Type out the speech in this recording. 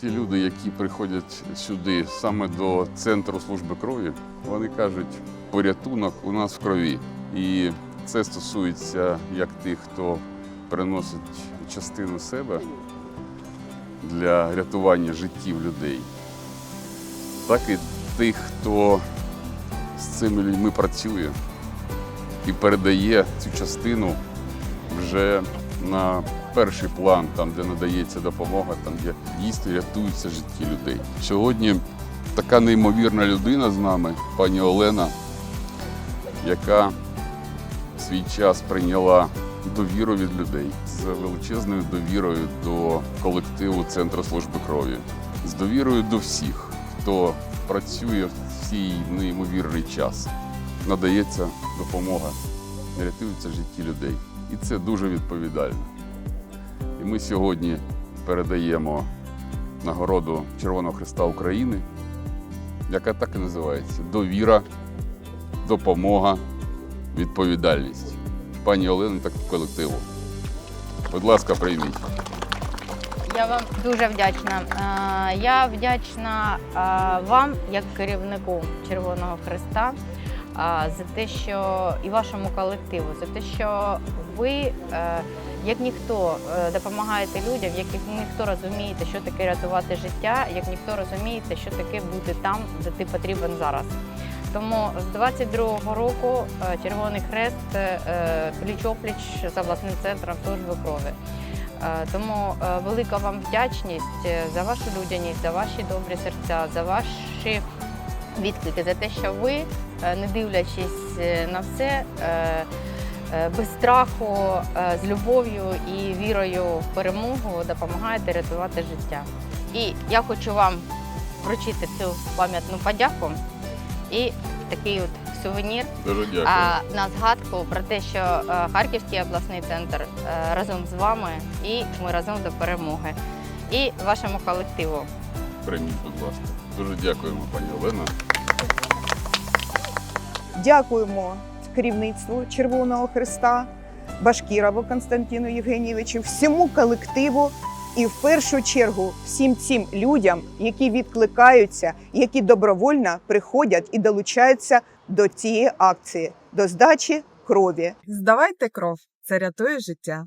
Ті люди, які приходять сюди саме до центру служби крові, вони кажуть, порятунок у нас в крові. І це стосується як тих, хто приносить частину себе для рятування життів людей, так і тих, хто з цими людьми працює і передає цю частину вже на перший план, там, де надається допомога, там, де дійсно рятуються житті людей. Сьогодні така неймовірна людина з нами, пані Олена, яка в свій час прийняла довіру від людей з величезною довірою до колективу Центру служби крові, з довірою до всіх, хто працює в цей неймовірний час. Надається допомога, рятуються житті людей. І це дуже відповідально. І ми сьогодні передаємо нагороду Червоного Христа України, яка так і називається Довіра, допомога, відповідальність. Пані Олени та колективу. Будь ласка, прийміть. Я вам дуже вдячна. Я вдячна вам, як керівнику Червоного Христа, за те, що і вашому колективу, за те, що ви, е, як ніхто, е, допомагаєте людям, як ніхто розумієте, що таке рятувати життя, як ніхто розумієте, що таке бути там, де ти потрібен зараз. Тому з 22-го року е, Червоний Хрест пліч-опліч з обласним центром служби крові. Тому велика вам вдячність за вашу людяність, за ваші добрі серця, за ваші відклики, за те, що ви, не дивлячись е, на все, е, е, без страху, е, з любов'ю і вірою в перемогу допомагаєте рятувати життя. І я хочу вам вручити цю пам'ятну подяку і такий от сувенір Дуже дякую. на згадку про те, що е, Харківський обласний центр е, разом з вами і ми разом до перемоги. І вашому колективу. Прийміть, будь ласка. Дуже дякуємо, пані Олена. Дякуємо керівництву Червоного Христа, Башкірову Константину Євгенійовичу, всьому колективу і в першу чергу всім цим людям, які відкликаються, які добровольно приходять і долучаються до цієї акції, до здачі крові. Здавайте кров, це рятує життя.